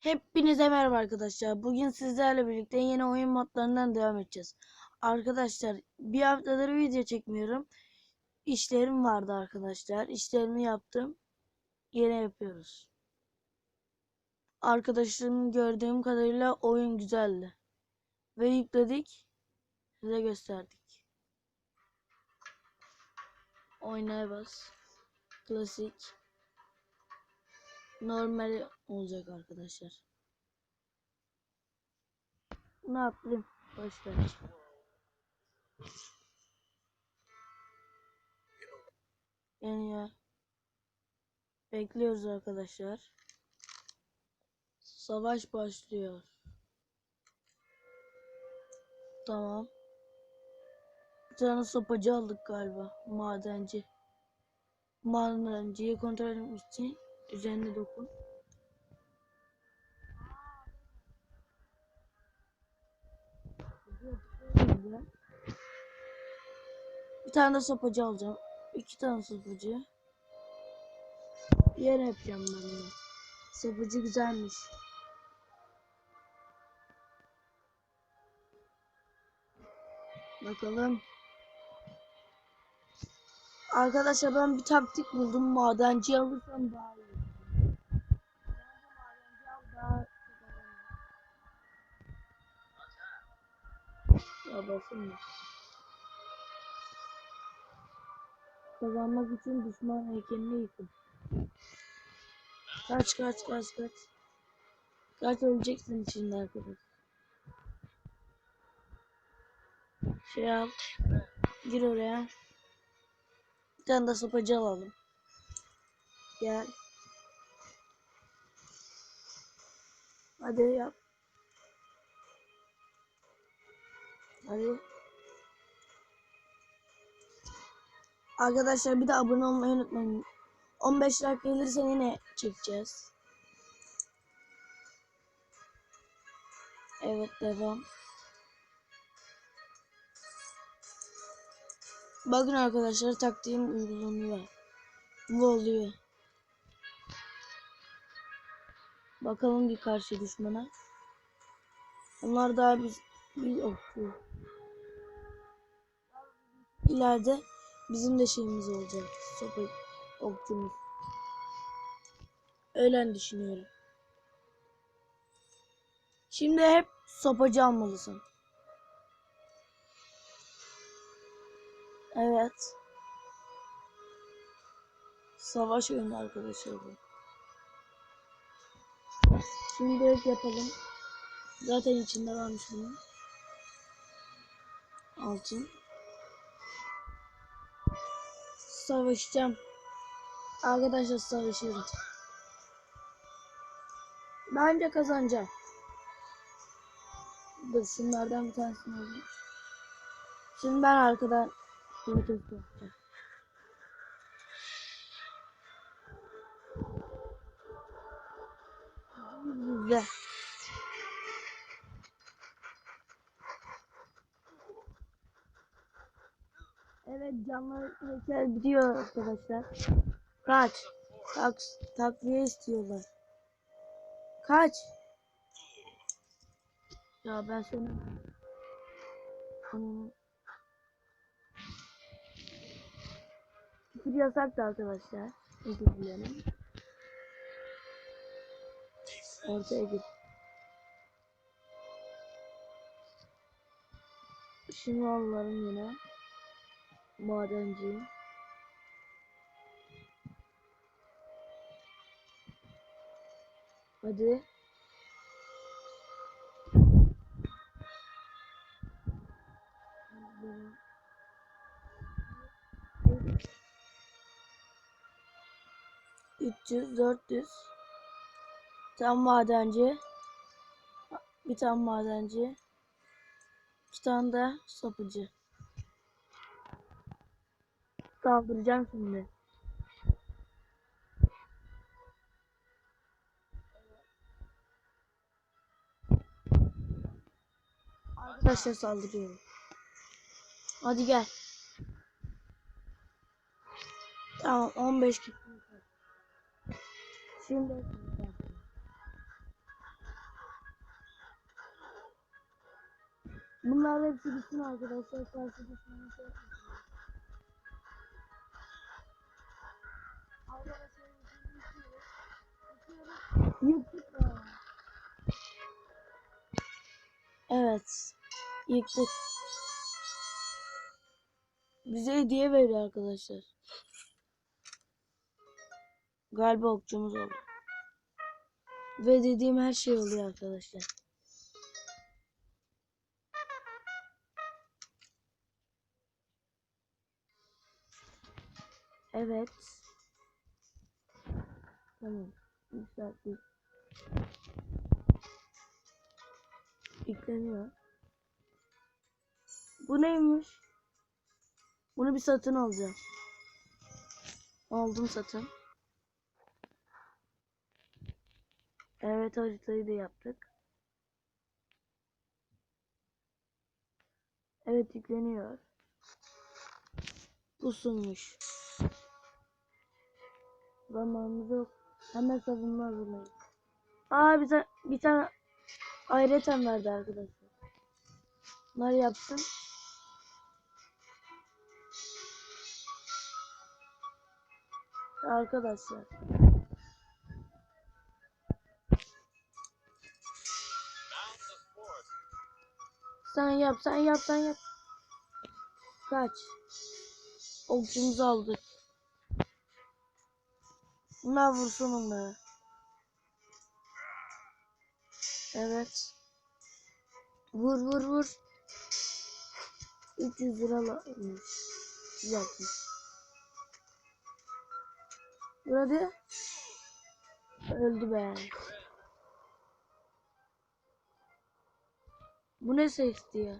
Hepinize merhaba arkadaşlar. Bugün sizlerle birlikte yeni oyun modlarından devam edeceğiz. Arkadaşlar bir haftadır video çekmiyorum. İşlerim vardı arkadaşlar. İşlerimi yaptım. Yine yapıyoruz. Arkadaşlarım gördüğüm kadarıyla oyun güzeldi. Ve yükledik. Size gösterdik. Oynaya bas. Klasik normal olacak arkadaşlar. Ne yapayım? Ver. Yani ya. Bekliyoruz arkadaşlar. Savaş başlıyor. Tamam. Bir tane sopacı aldık galiba. Madenci. Madenciyi kontrol etmek için üzerine dokun. Bir tane de sopacı alacağım. İki tane sopacı. Yer yapacağım ben bunu. Sopacı güzelmiş. Bakalım. Arkadaşlar ben bir taktik buldum. Madenci alırsam daha iyi. Ya basın Kazanmak için düşman heykelini yıkın. Kaç kaç kaç kaç. Kaç öleceksin içinde arkadaş. Şey al. Gir oraya. Bir tane de sopacı alalım. Gel. Hadi yap. Hadi. Arkadaşlar bir de abone olmayı unutmayın. 15 like gelirse yine çekeceğiz. Evet devam. Bakın arkadaşlar taktiğim uygulanıyor. Bu oluyor. Bakalım bir karşı düşmana. Onlar daha biz bir okçu. İleride bizim de şeyimiz olacak. Sopa okçumuz. Öyle düşünüyorum. Şimdi hep sopacı almalısın. Evet. Savaş oyunu arkadaşlar bu. Şimdi direkt yapalım. Zaten içinde varmış bunun. Altın. Savaşacağım. Arkadaşlar savaşıyoruz. Bence kazanacağım. Dur şunlardan bir tanesini alayım. Şimdi ben arkadan protesto yapacağım. Güzel. Evet canlı heykel bitiyor arkadaşlar. Kaç. Tak, takviye istiyorlar. Kaç. Ya ben seni... Hmm. Küfür yasaktı arkadaşlar. Özür dilerim. Ortaya git. Şunu alalım yine. Madenci. Hadi. Üç yüz, dört yüz. Tane madenci. Bir tane madenci. İki tane de sapıcı saldıracağım şimdi. Arkadaşlar saldırıyorum. Hadi gel. Tamam 15 kişi. Şimdi Bunlar hepsi bütün arkadaşlar karşı düşmanı Evet. Yıktık. Bize hediye veriyor arkadaşlar. Galiba okçumuz oldu. Ve dediğim her şey oluyor arkadaşlar. Evet. Tamam. Yükselttik. Yükleniyor. Bu neymiş? Bunu bir satın alacağım. Aldım satın. Evet haritayı da yaptık. Evet yükleniyor. Bu sunmuş. Zamanımız yok. Hemen savunma hazırlayın. Aa tane bir tane ayrıca verdi arkadaşlar. Bunları yaptım. Arkadaşlar. Sen yap, sen yap, sen yap. Kaç. Okçumuzu aldık. Bunlar vursun onları. Evet. Vur vur vur. 300 lira almış. Güzelmiş. Burada öldü be. Bu ne sesti ya?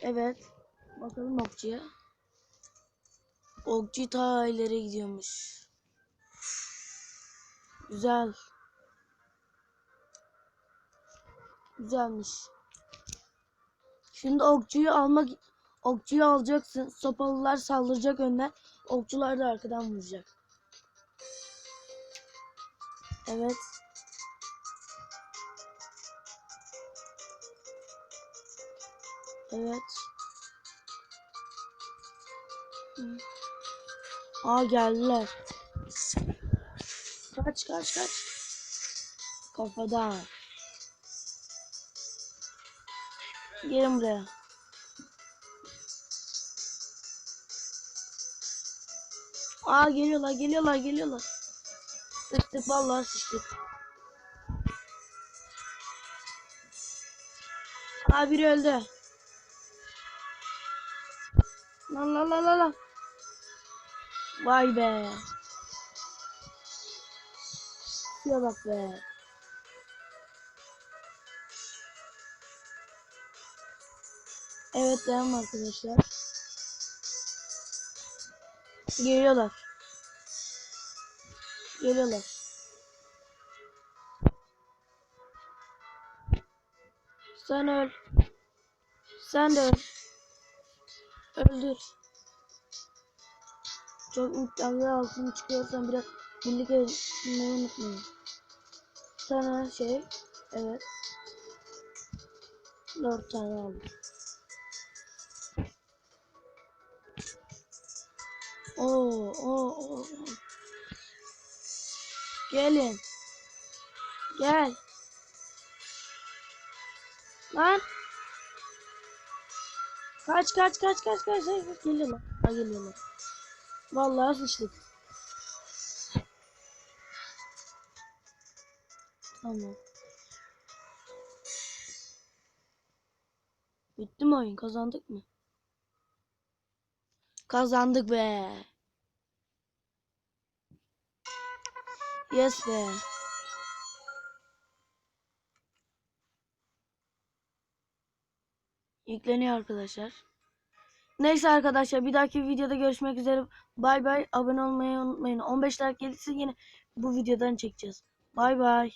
Evet. Bakalım okçuya. Okçu ta ileri gidiyormuş. Güzel. Güzelmiş. Şimdi okçuyu almak okçuyu alacaksın. Sopalılar saldıracak önden. Okçular da arkadan vuracak. Evet. Evet. Aa geldiler. Kaç kaç kaç. Kafadan. Gelin buraya. Aa geliyorlar geliyorlar geliyorlar. Sıçtık vallahi sıçtık. Aa biri öldü. Lan lan lan lan. Vay be. Şuraya bak be. Evet devam arkadaşlar. Geliyorlar. Geliyorlar. Sen öl. Sen de öl. Öldür. Çok mükemmel altın çıkıyorsan biraz birlik etmeyi unutmayın. Sana şey, evet. Dört tane aldım. Oo, oo, oo. Gelin. Gel. Lan. Kaç kaç kaç kaç kaç. kaç. Geliyorlar. Ha geliyorlar. Vallahi sıçtık. Tamam. Bitti mi oyun? Kazandık mı? Kazandık be. Yes be. Yükleniyor arkadaşlar. Neyse arkadaşlar bir dahaki videoda görüşmek üzere. Bay bay. Abone olmayı unutmayın. 15 like gelirse yine bu videodan çekeceğiz. Bay bay.